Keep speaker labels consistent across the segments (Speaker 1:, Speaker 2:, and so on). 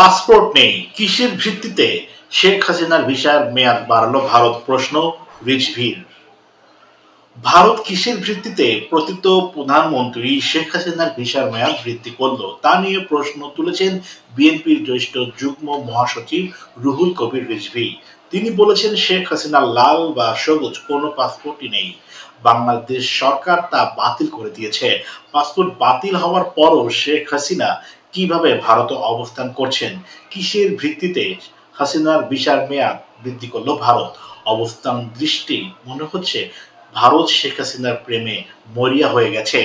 Speaker 1: Passport নেই। কিসের ভিত্তিতে? শেখ হাসিনার ভিসার মেয়াদ বাড়ালো ভারত প্রশ্ন রিজভির ভারত কিসের ভিত্তিতে? প্রতীত প্রধানমন্ত্রী শেখ হাসিনার ভিসার মেয়াদ বৃদ্ধি করল। তা নিয়ে প্রশ্ন তুলেছেন বিএনপির জ্যেষ্ঠ যুগ্ম মহাসচিব রুহুল কবির রিজভি। তিনি বলেছেন, শেখ হাসিনার লাল বা সবুজ কোনো পাসপোর্টই নেই। বাংলাদেশ সরকার তা বাতিল করে দিয়েছে। পাসপোর্ট বাতিল হওয়ার পরও শেখ হাসিনা কীভাবে ভারতে অবস্থান করছেন, কিসের ভিত্তিতে হাসিনার ভিসার মেয়াদ বৃদ্ধি করল ভারত? অবস্থান দৃষ্টি মনে হচ্ছে ভারত শেখ হাসিনার প্রেমে মরিয়া হয়ে গেছে।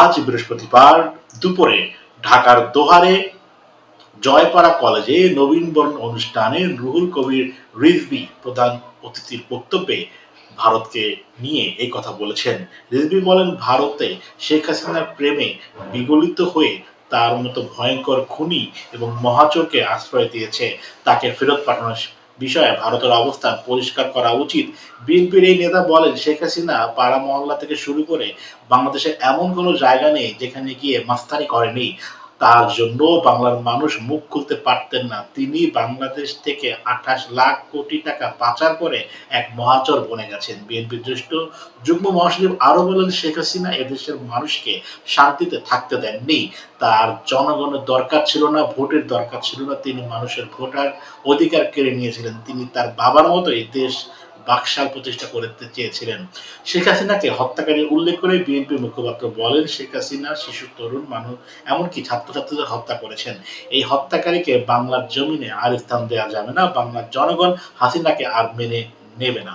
Speaker 1: আজ বৃহস্পতিবার দুপুরে ঢাকার দোহারে জয়পাড়া কলেজে নবীনবরণ অনুষ্ঠানে রুহুল কবির রিজবি প্রধান অতিথির বক্তব্যে ভারতকে নিয়ে এই কথা বলেছেন। রিজভি বলেন, ভারতে শেখ হাসিনার প্রেমে বিগলিত হয়ে তার মতো ভয়ঙ্কর খুনি এবং মহাচোরকে আশ্রয় দিয়েছে। তাকে ফেরত পাঠানোর বিষয়ে ভারতের অবস্থান পরিষ্কার করা উচিত। বিএনপির এই নেতা বলেন, শেখ হাসিনা পাড়া মহল্লা থেকে শুরু করে বাংলাদেশে এমন কোনো জায়গা নেই যেখানে গিয়ে মাস্তানি করেনি। তার জন্য বাংলার মানুষ মুখ খুলতে পারতেন না। তিনি বাংলাদেশ থেকে আঠাশ লাখ কোটি টাকা পাচার করে এক মহাচর বনে গেছেন। বিএনপির জ্যেষ্ঠ যুগ্ম মহাসচিব আরও বলেন, শেখ হাসিনা এদেশের মানুষকে শান্তিতে থাকতে দেননি। তার জনগণের দরকার ছিল না, ভোটের দরকার ছিল না। তিনি মানুষের ভোটার অধিকার কেড়ে নিয়েছিলেন। তিনি তার বাবার মতো এই দেশ বাকশাল প্রতিষ্ঠা করতে চেয়েছিলেন। শেখ হাসিনাকে হত্যাকারী উল্লেখ করে বিএনপি মুখপাত্র বলেন, শেখ হাসিনা শিশু, তরুণ মানুষ, এমনকি ছাত্রছাত্রীদের হত্যা করেছেন। এই হত্যাকারীকে বাংলার জমিনে আর স্থান দেওয়া যাবে না। বাংলার জনগণ হাসিনাকে আর মেনে নেবে না।